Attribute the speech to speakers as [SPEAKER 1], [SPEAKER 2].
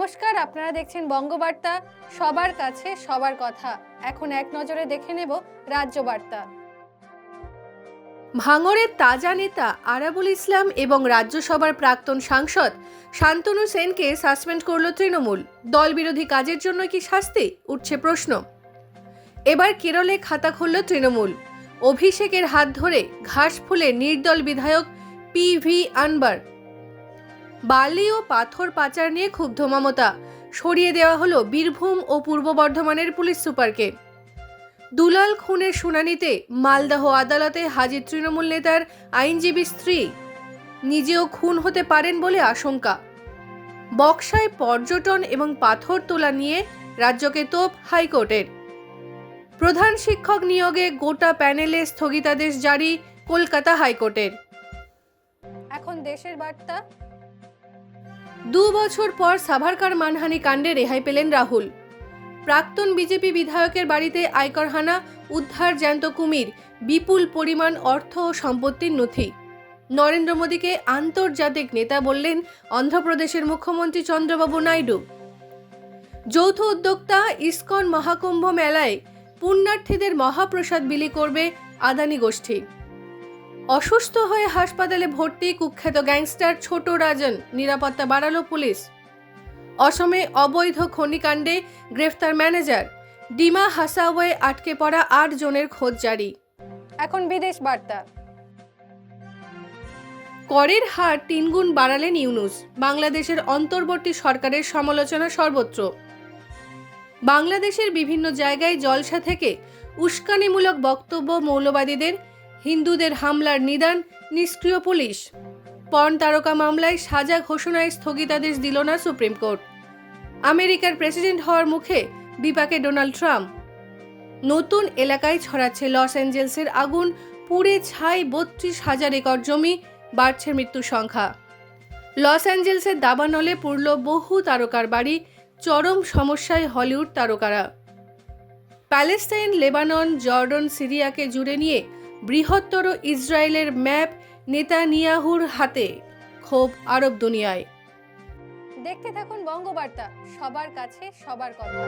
[SPEAKER 1] নমস্কার, আপনারা দেখছেন বঙ্গবার্তা। সবার কাছে সবার কথা। এখন এক নজরে দেখে নেব রাজ্য বার্তা ভাঙড়ের তাজা নেতা আরাবুল ইসলাম এবং রাজ্যসভার প্রাক্তন সাংসদ শান্তনু সেনকে সাসপেন্ড করল তৃণমূল। দল বিরোধী কাজের জন্য কি শাস্তি? উঠছে প্রশ্ন। এবার কেরলে খাতা খুলল তৃণমূল। অভিষেকের হাত ধরে ঘাস ফুলে নির্দল বিধায়ক পি ভি আনবার। বালি ও পাথর পাচার নিয়ে ক্ষুব্ধ মমতা। সরিয়ে দেওয়া হলো বীরভূম ও পূর্ব বর্ধমানের পুলিশ সুপারকে। দুলাল খুনের শুনানিতে মালদহ আদালতে হাজির তৃণমূল নেতার আইনজীবী স্ত্রী। নিজেও খুন হতে পারেন বলে আশঙ্কা। বক্সায় পর্যটন এবং পাথর তোলা নিয়ে রাজ্যকে তোপ হাইকোর্টের। প্রধান শিক্ষক নিয়োগে গোটা প্যানেলে স্থগিতাদেশ জারি কলকাতা হাইকোর্টের। এখন দেশের বার্তা দু বছর পর সাভারকার মানহানি কাণ্ডে রেহাই পেলেন রাহুল। প্রাক্তন বিজেপি বিধায়কের বাড়িতে আয়কর হানা, উদ্ধার জ্যান্ত কুমির, বিপুল পরিমাণ অর্থ ও সম্পত্তির নথি। নরেন্দ্র মোদীকে আন্তর্জাতিক নেতা বললেন অন্ধ্রপ্রদেশের মুখ্যমন্ত্রী চন্দ্রবাবু নাইডু। যৌথ উদ্যোক্তা ইসকন মহাকুম্ভ মেলায় পুণ্যার্থীদের মহাপ্রসাদ বিলি করবে আদানি গোষ্ঠী। অসুস্থ হয়ে হাসপাতালে ভর্তি কুখ্যাত গ্যাংস্টার ছোট রাজন নিরাপত্তা বাড়ালো পুলিশ। অসমে অবৈধ খনিকাণ্ডে গ্রেফতার ম্যানেজার। ডিমা হাসাওয়ে আটকে পড়া আট জনের খোঁজ জারি। এখন বিদেশ বার্তা। করের হার তিনগুণ বাড়ালেন ইউনুস বাংলাদেশের অন্তর্বর্তী সরকারের সমালোচনা সর্বত্র। বাংলাদেশের বিভিন্ন জায়গায় জলসা থেকে উস্কানিমূলক বক্তব্য মৌলবাদীদের হিন্দুদের হামলার নিদান, নিষ্ক্রিয় পুলিশ। পর্ন তারকা মামলায় সাজা ঘোষণায় স্থগিতাদেশ দিল না সুপ্রিম কোর্ট। আমেরিকার প্রেসিডেন্ট হওয়ার মুখে বিপাকে ডোনাল্ড ট্রাম্প। নতুন এলাকায় ছড়াচ্ছে লস অ্যাঞ্জেলসের আগুন, পুড়ে ছাই বত্রিশ হাজার একর জমি, বাড়ছে মৃত্যুর সংখ্যা। লস অ্যাঞ্জেলসের দাবানলে পুরল বহু তারকার বাড়ি, চরম সমস্যায় হলিউড তারকারা। প্যালেস্টাইন লেবানন, জর্ডন, সিরিয়াকে জুড়ে নিয়ে বৃহত্তর ইসরায়েলের ম্যাপ নেতানিয়াহুর হাতে, ক্ষোভ আরব দুনিয়ায়। দেখতে থাকুন বঙ্গবার্তা, সবার কাছে সবার কথা।